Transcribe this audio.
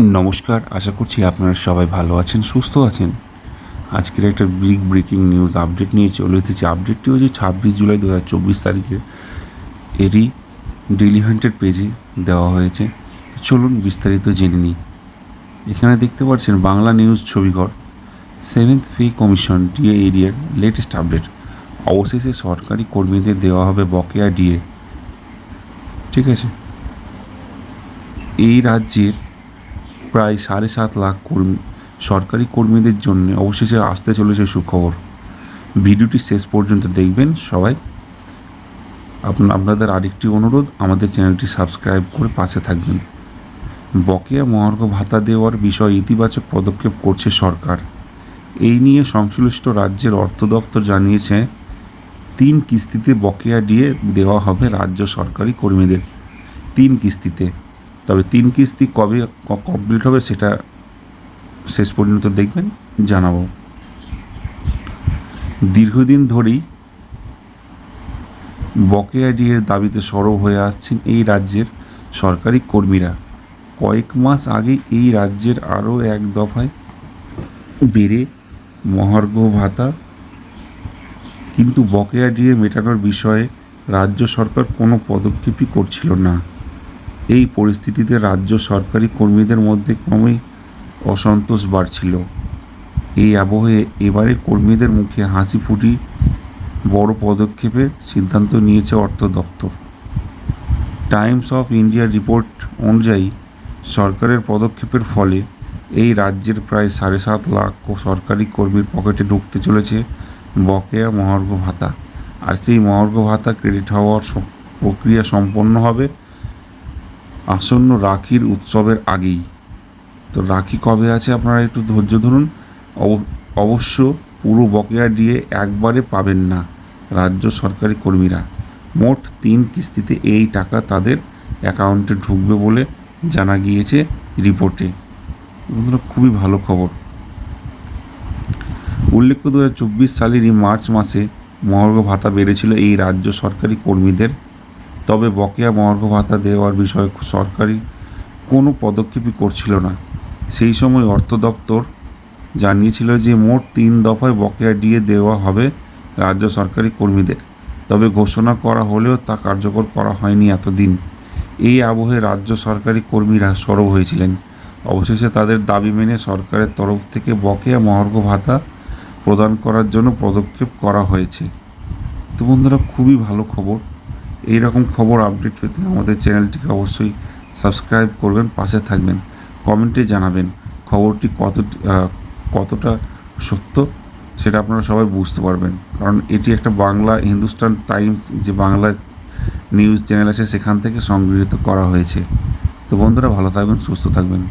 নমস্কার, আশা করছি আপনারা সবাই ভালো আছেন, সুস্থ আছেন। আজকের একটা বিগ ব্রেকিং নিউজ আপডেট নিয়ে চলে এসেছি। আপডেটটি হচ্ছে ছাব্বিশ জুলাই দু হাজার চব্বিশ তারিখে। এরই ডেলি হান্টের পেজে দেওয়া হয়েছে। চলুন বিস্তারিত জেনে নিই। এখানে দেখতে পাচ্ছেন Bangla news ছবিঘর। Seventh pay commission DA arrear latest update অবশেষে সরকারি কর্মীদের দেওয়া হবে বকেয়া ডিএ ঠিক আছে? এই রাজ্যের প্রায় সাড়ে সাত লাখ কর্মী, সরকারি কর্মীদের জন্য অবশেষে আসতে চলেছে সুখবর। ভিডিওটি শেষ পর্যন্ত দেখবেন সবাই। আপনা- আপনাদের আরেকটি অনুরোধ, আমাদের চ্যানেলটি সাবস্ক্রাইব করে পাশে থাকবেন। বকেয়া মহার্ঘ ভাতা দেওয়ার বিষয়ে ইতিবাচক পদক্ষেপ করছে সরকার। এই নিয়ে সংশ্লিষ্ট রাজ্যের অর্থ দপ্তর জানিয়েছে, তিন কিস্তিতে বকেয়া দিয়ে দেওয়া হবে রাজ্য সরকারি কর্মীদের। তিন কিস্তিতে। তবে তিন কিস্তি কবে কমপ্লিট হবে সেটা শেষ পর্যন্ত দেখবেন, জানাব। দীর্ঘদিন ধরেই বকেয়া ডিএর দাবিতে সরব হয়ে আসছেন এই রাজ্যের সরকারি কর্মীরা। কয়েক মাস আগে এই রাজ্যের আরও এক দফায় বেড়ে মহার্ঘ ভাতা। কিন্তু বকেয়া ডিএ মেটানোর বিষয়ে রাজ্য সরকার কোনো পদক্ষেপই করছিল না। এই পরিস্থিতিতে রাজ্য সরকারি কর্মীদের মধ্যে ক্রমেই অসন্তোষ বাড়ছিল। এই আবহে এবারে কর্মীদের মুখে হাসি ফুটি বড় পদক্ষেপের সিদ্ধান্ত নিয়েছে অর্থ দপ্তর। টাইমস অফ ইন্ডিয়ার রিপোর্ট অনুযায়ী সরকারের পদক্ষেপের ফলে এই রাজ্যের প্রায় সাড়ে সাত লাখ সরকারি কর্মীর পকেটে ঢুকতে চলেছে বকেয়া মহার্ঘ ভাতা। আর সেই মহার্ঘ ভাতা ক্রেডিট হওয়ার প্রক্রিয়া সম্পন্ন হবে আসন্ন রাখির উৎসবের আগেই। তো রাখি কবে আছে আপনারা একটু ধৈর্য ধরুন। অব- অবশ্য পুরো বকেয়া দিয়ে একবারে পাবেন না রাজ্য সরকারি কর্মীরা। মোট তিন কিস্তিতে এই টাকা তাদের অ্যাকাউন্টে ঢুকবে বলে জানা গিয়েছে রিপোর্টে। বন্ধুরা, খুবই ভালো খবর। উল্লেখ্য দু হাজার চব্বিশ সালেরই মার্চ মাসে মহার্ঘ ভাতা বেড়েছিল এই রাজ্য সরকারি কর্মীদের। তবে বকেয়া মহার্ঘ ভাতা দেওয়ার বিষয়ে সরকারি কোনো পদক্ষেপই করছিল না। সেই সময় অর্থ দপ্তর জানিয়েছিল যে মোট তিন দফায় বকেয়া ডিএ দেওয়া হবে রাজ্য সরকারি কর্মীদের। তবে ঘোষণা করা হলেও তা কার্যকর করা হয়নি এতদিন। এই আবহে রাজ্য সরকারি কর্মীরা সরব হয়েছিলেন। অবশেষে তাদের দাবি মেনে সরকারের তরফ থেকে বকেয়া মহার্ঘ ভাতা প্রদান করার জন্য পদক্ষেপ করা হয়েছে। তো বন্ধুরা, খুবই ভালো খবর। এই রকম খবর আপডেট পেতে আমাদের চ্যানেলটিকে অবশ্যই সাবস্ক্রাইব করবেন, পাশে থাকবেন কমেন্টে জানাবেন খবরটি কত কতটা সত্য সেটা আপনারা সবাই বুঝতে পারবেন। কারণ এটি একটা বাংলা হিন্দুস্তান টাইমস যে বাংলা নিউজ চ্যানেল আছে সেখান থেকে সংগৃহীত করা হয়েছে। তো বন্ধুরা ভালো থাকবেন, সুস্থ থাকবেন।